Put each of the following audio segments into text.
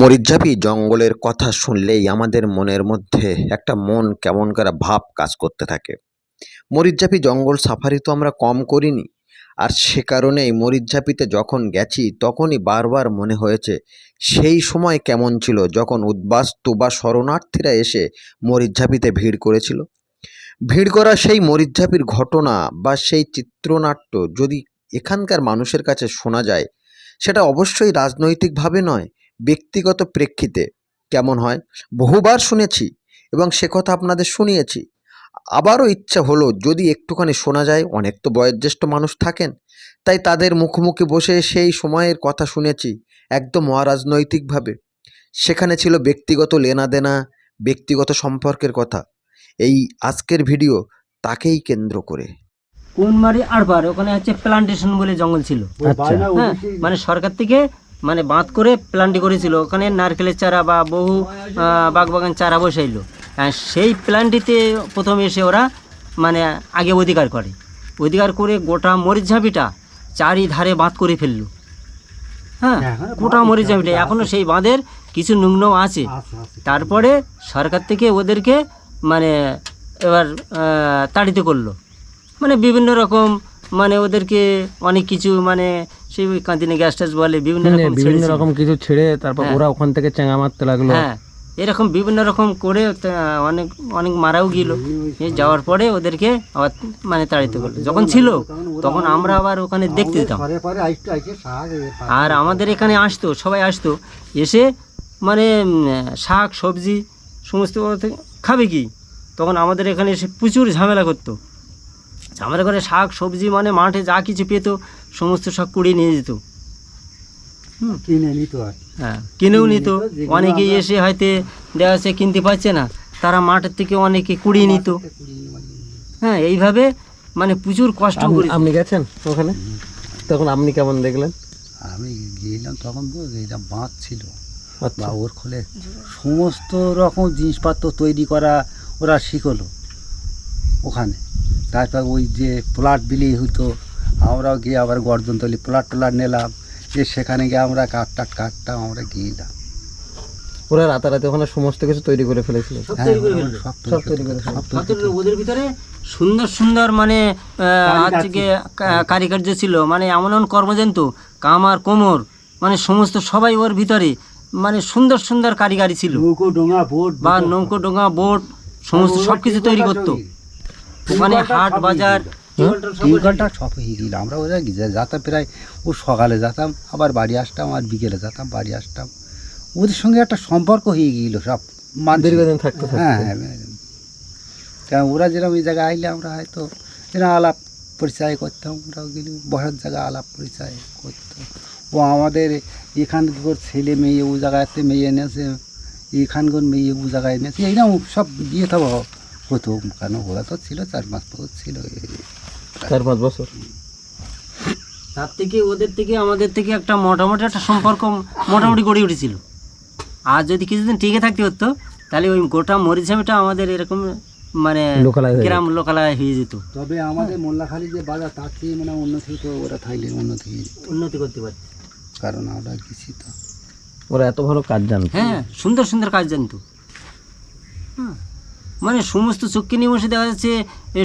মরিচঝাপি জঙ্গলের কথা শুনলেই আমাদের মনের মধ্যে একটা মন কেমন করা ভাব কাজ করতে থাকে। মরিচঝাপি জঙ্গল সাফারি তো আমরা কম করিনি। আর সে কারণেই মরিচঝাপিতে যখন গেছি তখনই বারবার মনে হয়েছে সেই সময় কেমন ছিল যখন উদ্বাস্তু বা শরণার্থীরা এসে মরিচঝাপিতে ভিড় করেছিল। ভিড় করা সেই মরিচঝাপির ঘটনা বা সেই চিত্রনাট্য যদি এখানকার মানুষের কাছে শোনা যায়, সেটা অবশ্যই রাজনৈতিকভাবে নয় ব্যক্তিগত প্রেক্ষিতে কেমন হয়? বহুবার শুনেছি এবং সে কথা আপনাদের শুনিয়েছি। আবারও ইচ্ছা হলো যদি একটুখানি শোনা যায় অনেক তো বয়োজ্যেষ্ঠ মানুষ থাকেন তাই তাদের মুখোমুখি বসে সেই সময়ের কথা শুনেছি একদম অরাজনৈতিকভাবে। সেখানে ছিল ব্যক্তিগত লেনাদেনা ব্যক্তিগত সম্পর্কের কথা। এই আজকের ভিডিও তাকেই কেন্দ্র করে। কোনমারি আড়বার ওখানে হচ্ছে প্লান্টেশন বলে জঙ্গল ছিল। হ্যাঁ মানে সরকার থেকে মানে বাঁধ করে প্লান্টি করেছিল। ওখানে নারকেলের চারা বা বহু বাগবাগান চারা বসাইলো। সেই প্ল্যান্টিতে প্রথম এসে ওরা মানে আগে অধিকার করে। অধিকার করে গোটা মরিচঝাপিটা চারিধারে বাঁধ করে ফেলল। হ্যাঁ গোটা বাঁধ মরিচঝাপিটা এখনও সেই বাঁধের কিছু নুগ্ন আছে। তারপরে সরকার থেকে ওদেরকে মানে এবার তাড়িত করল। মানে বিভিন্ন রকম মানে ওদেরকে অনেক কিছু মানে সেই কাঁদিনে গ্যাস ট্যাস বলে বিভিন্ন মানে রকম বিভিন্ন রকম কিছু ছেড়ে তারপর হ্যাঁ। ওরা ওখান থেকে চেঙা মারতে লাগল। হ্যাঁ এরকম বিভিন্ন রকম করে অনেক অনেক মারাও গেল। যাওয়ার পরে ওদেরকে আবার মানে তাড়িত করল। যখন ছিল তখন আমরা আবার ওখানে দেখতে পা- আর আমাদের এখানে আসতো সবাই আসতো এসে মানে শাক সবজি সমস্ত খাবে কি? তখন আমাদের এখানে এসে প্রচুর ঝামেলা করতো। ঝামেলা ঘরে শাক সবজি মানে মাঠে যা কিছু পেত সমস্ত সব কুড়িয়ে নিয়ে যেত। কিনে নিত আর। হ্যাঁ কিনেও নিত। অনেকে এসে হয়তো যাচ্ছে কিনতে পারছে না তারা মাঠের থেকে অনেকে কুড়িয়ে নিত। হ্যাঁ এইভাবে মানে প্রচুর কষ্ট করে আপনি গেছেন ওখানে? তখন আপনি কেমন দেখলেন? আমি গিয়েছিলাম তখন তো এটা বাঁধ ছিল আচ্ছা। বা ওর খোলে সমস্ত রকম জিনিসপত্র তৈরি করা ওরা শিখলো ওখানে। তারপর ওই যে প্লাট বিলি হতো আমরাও গিয়ে আবার গর্জন তলি প্লাট টলাট নিলাম যে সেখানে গিয়ে আমরা কাঠটাট কাঠটা আমরা গিয়েলাম ওরা রাতারাতি ওখানে সমস্ত কিছু তৈরি করে ফেলেছিল। সব তৈরি করে ওদের ভিতরে সুন্দর সুন্দর মানে আহ, আজকে কারিকার্য ছিল মানে এমন এমন কর্মজন্ত কামার কোমর মানে সমস্ত সবাই ওর ভিতরে মানে সুন্দর সুন্দর কারিগরি ছিল। নৌকো ডোঙা বোট বা নৌকো ডোঙা বোট সমস্ত সব কিছু তৈরি করতো। ওখানে হাট বাজার তিন ঘণ্টা সব হয়ে গেল। আমরা ওরা যেতাম প্রায় ও সকালে যেতাম আবার বাড়ি আসতাম আর বিকেলে যেতাম বাড়ি আসতাম। ওদের সঙ্গে একটা সম্পর্ক হয়ে গেল সব। মানুষের। দীর্ঘদিন থাকতে হ্যাঁ হ্যাঁ ওরা যেরকম এই জায়গায় আইলে আমরা হয়তো এরকম আলাপ পরিচয় করতাম ওরাও গেলে বসার জায়গায় আলাপ পরিচয় করতাম। ও আমাদের এখানকার ছেলে মেয়ে ও জায়গাতে মেয়ে এনেছে এখানকার মেয়ে ও জায়গায় এনেছে এইরকম সব দিয়ে তো হতো কেন? ওরা তো ছিল চার পাঁচ বছর ছিল। চার পাঁচ বছর? তার থেকে ওদের থেকে আমাদের থেকে একটা মোটামুটি একটা সম্পর্ক মোটামুটি গড়ে উঠেছিল। আর যদি কিছুদিন টিকে থাকতে হতো তাহলে ওই গোটা মরিচামিটা আমাদের এরকম মানে লোকালয় হয়ে গ্রাম লোকালয় হয়ে যেত। তবে আমাদের মোল্লাখালী যে বাজার তার চেয়ে মানে উন্নতি তো ওরা থাইলে উন্নতি উন্নতি করতে পারত। কারণ আমরা গেছি তো। ওরা এত ভালো কাজ জানতো। হ্যাঁ সুন্দর সুন্দর কাজ জানতো। হ্যাঁ, মানে সমস্ত চক্ষে নিমশে দেখা যাচ্ছে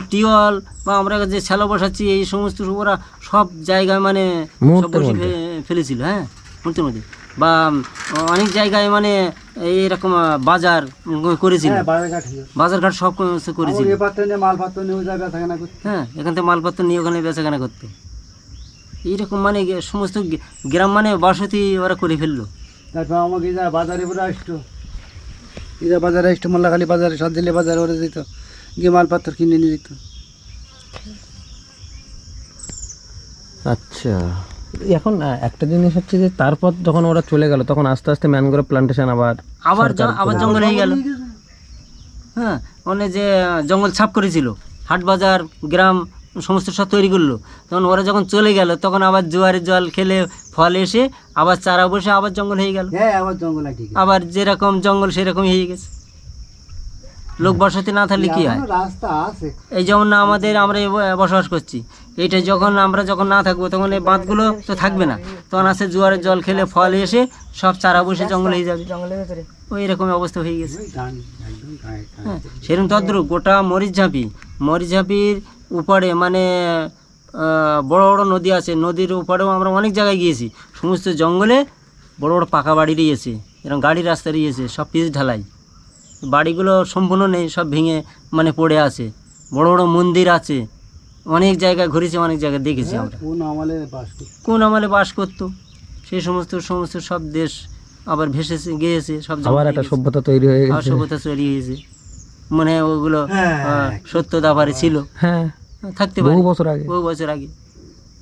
টিওয়াল বা আমরা যে শ্যালো বসাচ্ছি এই সমস্ত ওরা সব জায়গায় মানে বসে ফেলেছিল হ্যাঁ মুহূর্তের মধ্যে। বা অনেক জায়গায় মানে এইরকম আহ, বাজার করেছিল। হ্যাঁ বাজারঘাট সব করেছিল। হ্যাঁ এখান থেকে মালপত্র নিয়ে ওখানে বেচাকেনা করতো। এইরকম মানে সমস্ত গ্রাম মানে বসতি ওরা করে ফেলল। তারপর আমাকে বাজারে পরে আসতো। ইরা বাজারে আসতো মোল্লাখালী বাজারে সাদিলে বাজারে ওরা দিত। গিয়ে মালপত্র কিনে নিয়ে দিত। আচ্ছা। এখন একটা জিনিস হচ্ছে যে তারপর যখন ওরা চলে গেল তখন আস্তে আস্তে ম্যানগ্রোভ প্লান্টেশন আবার আবার আবার জঙ্গল হয়ে গেল। হ্যাঁ মানে যে জঙ্গল ছাপ করেছিল হাট বাজার গ্রাম সমস্ত সব তৈরি করল। তখন ওরা যখন চলে গেল তখন আবার জোয়ারের জল খেলে ফল এসে আবার চারা বসে আবার জঙ্গল হয়ে গেল। হ্যাঁ আবার জঙ্গল ঠিক আবার যেরকম জঙ্গল সেরকম হয়ে গেছে। লোক বসতি না থাকলে কি হয়? রাস্তা আছে। এই যেমন না আমাদের আমরা এই বসবাস করছি এইটা যখন আমরা যখন না থাকব তখন এই বাঁধগুলো তো থাকবে না। তখন আসে জোয়ারের জল খেলে ফল এসে সব চারা বসে জঙ্গলে হয়ে যাবে। ওই এরকম অবস্থা হয়ে গেছে। হ্যাঁ সেরকম তদ্রুপ গোটা মরিচ ঝাঁপি মরিচ ঝাঁপির উপরে মানে বড় বড় নদী আছে। নদীর উপরেও আমরা অনেক জায়গায় গিয়েছি। সমস্ত জঙ্গলে বড় বড় পাকা বাড়ি রয়েছে। এরকম গাড়ি রাস্তা রয়েছে সব পিচ ঢালাই। বাড়িগুলো সম্পূর্ণ নেই সব ভেঙে মানে পড়ে আছে। বড় বড় মন্দির আছে। অনেক জায়গায় ঘুরেছি অনেক জায়গায় দেখেছি আমরা। কোন আমলে বাস করতো? কোন আমলে বাস করতো? সেই সমস্ত সমস্ত সব দেশ আবার ভেসেছে গিয়েছে সব আবার একটা সভ্যতা তৈরি হয়ে গেছে। সভ্যতা তৈরি হয়েছে। মনে হয় ওগুলো সত্য দাবারে ছিল। হ্যাঁ। থাকতে বহু পারে বছর আগে। বহু বছর আগে।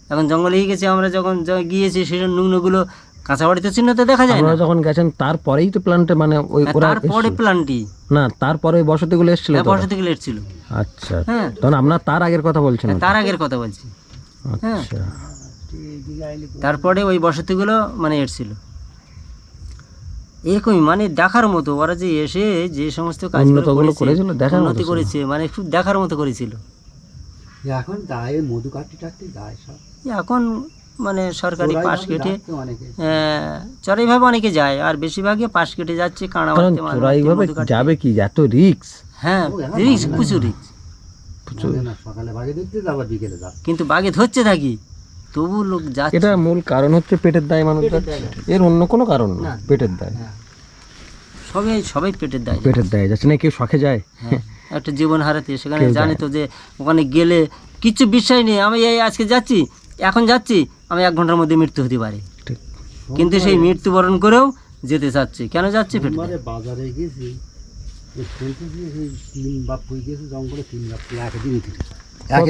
এখন জঙ্গলে গেছি আমরা যখন গিয়েছি সেসব নুগ্নগুলো কাঁচা বাড়িতে চিহ্ন তো দেখা যায় না। যখন গেছেন তারপরেই তো প্ল্যান্টে মানে ওই ওরা তারপরে এসছিল। না তারপরে ওই বসতিগুলো এসেছিল বর্ষা থেকে আচ্ছা। হ্যাঁ। তখন আপনার তার আগের কথা বলছেন ওটা? তার আগের কথা বলছি। হ্যাঁ। আচ্ছা। তারপরে ওই বসতিগুলো মানে এসছিল। এরকমই মানে দেখার মতো ওরা যে এসে যে সমস্ত কাজ করেছিল, দেখার মতো করেছে মানে খুব দেখার মতো করেছিল। এখন গায়ে মধু কাটতে টাটতে যায় সব এখন মানে সরকারি পাশ কেটে চড়াইভাবে অনেকে। যায় আর বেশিরভাগই পাশ কেটে যাচ্ছে কাঁড়া কারণ মারতে, মার চোরাই মারতে, ভাবে যাবে কি? এত রিক্স হ্যাঁ রিক্স প্রচুর রিক্স সকালে বাগে দেখতে যাবার বিকেলে যা কিন্তু বাগে ধরছে থাকি তবু লোক যাচ্ছে। এটা মূল কারণ হচ্ছে পেটের দায় মানুষ এর অন্য কোনো কারণ না পেটের দায়। সবাই সবাই পেটের দায়। পেটের দায় যাচ্ছে না কেউ শখে যায়? হ্যাঁ, একটা জীবন হারাতে সেখানে জানি তো যে ওখানে গেলে কিছু বিশ্বাস নেই। আমি এই আজকে যাচ্ছি এখন যাচ্ছি আমি এক ঘণ্টার মধ্যে মৃত্যু হতে পারে। ঠিক। কিন্তু সেই মৃত্যুবরণ করেও যেতে চাচ্ছি। কেন যাচ্ছে বাজারে গেছি জঙ্গলে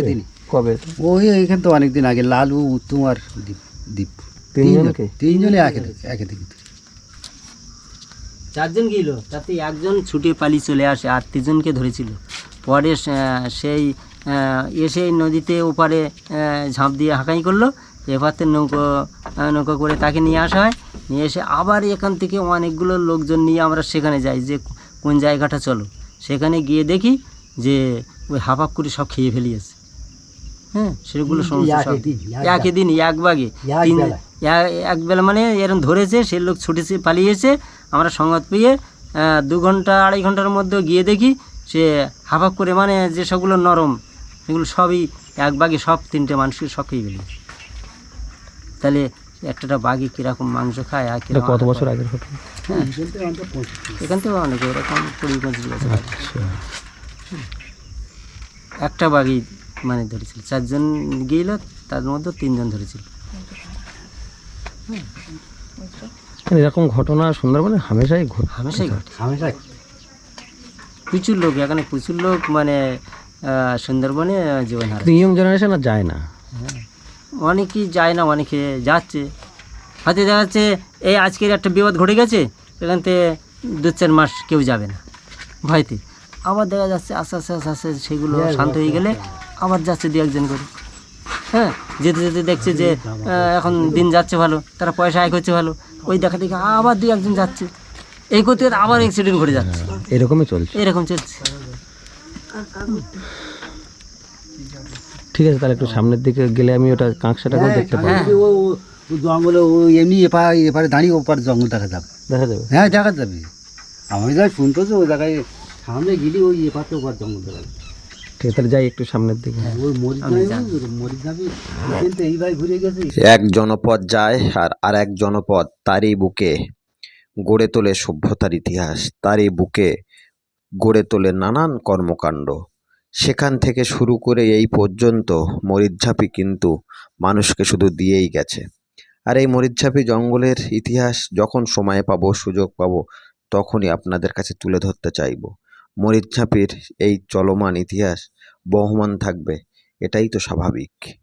তিন কবে? ওই এখানে তো অনেকদিন আগে লালু উত্তম আর দীপ দীপ। তিনজনকে? তিনজনে একে একে দিকে চারজন গেল তাতে একজন ছুটে পালিয়ে চলে আসে আর তিনজনকে ধরেছিল। পরে সেই এসে নদীতে ওপারে ঝাঁপ দিয়ে হাঁকাই করল। এবারতে নৌকো নৌকো করে তাকে নিয়ে আসা হয়। নিয়ে এসে আবার এখান থেকে অনেকগুলো লোকজন নিয়ে আমরা সেখানে যাই যে কোন জায়গাটা চলো। সেখানে গিয়ে দেখি যে ওই হাফাপ করে সব খেয়ে ফেলিয়েছে। হ্যাঁ সেগুলো এক একই দিন এক বাগে। এক তিন বেলায়। এক- এক বেলা মানে এরকম ধরেছে সে লোক ছুটেছে পালিয়েছে। আমরা সংবাদ পেয়ে দু ঘণ্টা আড়াই ঘণ্টার মধ্যে গিয়ে দেখি সে হাফাপ করে মানে যে সবগুলো নরম সেগুলো সবই এক বাঘে সব তিনটে মানুষকে সব খেয়ে তাহলে একটা বাঘে কীরকম মাংস খায় আর কীরকম কত বছর। আগের ঘটনা? হ্যাঁ। এখান থেকে অনেক এরকম কুড়ি পঁচিশ বছর আচ্ছা। একটা বাঘই মানে ধরেছিল চারজন গিয়েছিল তার মধ্যে তিনজন ধরেছিল। এরকম ঘটনা সুন্দরবনে? হামেশাই ঘটে হামেশাই ঘটে। হামেশা প্রচুর লোক এখানে প্রচুর লোক মানে সুন্দরবনে জীবন হারা ইয়ং জেনারেশন আর যায় না। অনেকেই যায় না অনেকে যাচ্ছে। হয়তো দেখা যাচ্ছে এই আজকের একটা বিপদ ঘটে গেছে এখান থেকে দু চার মাস কেউ যাবে না ভয়তে। আবার দেখা যাচ্ছে আস্তে আস্তে আস্তে আস্তে সেগুলো শান্ত হয়ে গেলে আবার যাচ্ছে দু একজন করে। হ্যাঁ যেতে যেতে দেখছে যে এখন দিন যাচ্ছে ভালো তারা পয়সা আয় করছে ভালো। ওই দেখা দেখে আবার দু একজন যাচ্ছে। এই করতে আবার অ্যাক্সিডেন্ট ঘটে যাচ্ছে। এরকমই চলছে। এরকম চলছে। ঠিক আছে তাহলে একটু সামনের দিকে গেলে আমি ওটা কাঁকসাটাকেও দেখতে পাবো। হ্যাঁ ও ও- ও জঙ্গলে ও এমনি এপার এপারে দাঁড়িয়ে ওপার জঙ্গল দেখা যাবে। দেখা যাবে? হ্যাঁ দেখা যাবে। আমি যা শুনতেছি ওই জায়গায় সামনে গেলে ওই এপার তো ওপার জঙ্গল দেখা যাবে। ঠিক আছে তাহলে যাই একটু সামনের দিকে। গেছে। এক জনপদ যায় আর আর এক জনপদ তারই বুকে গড়ে তোলে সভ্যতার ইতিহাস তারই বুকে গড়ে তোলে নানান কর্মকাণ্ড। সেখান থেকে শুরু করে এই পর্যন্ত মরিচঝাপি কিন্তু মানুষকে শুধু দিয়েই গেছে। আর এই মরিচঝাপি জঙ্গলের ইতিহাস যখন সময় পাবো সুযোগ পাবো তখনই আপনাদের কাছে তুলে ধরতে চাইব। মরিচঝাপির এই চলমান ইতিহাস বহমান থাকবে। এটাই তো স্বাভাবিক।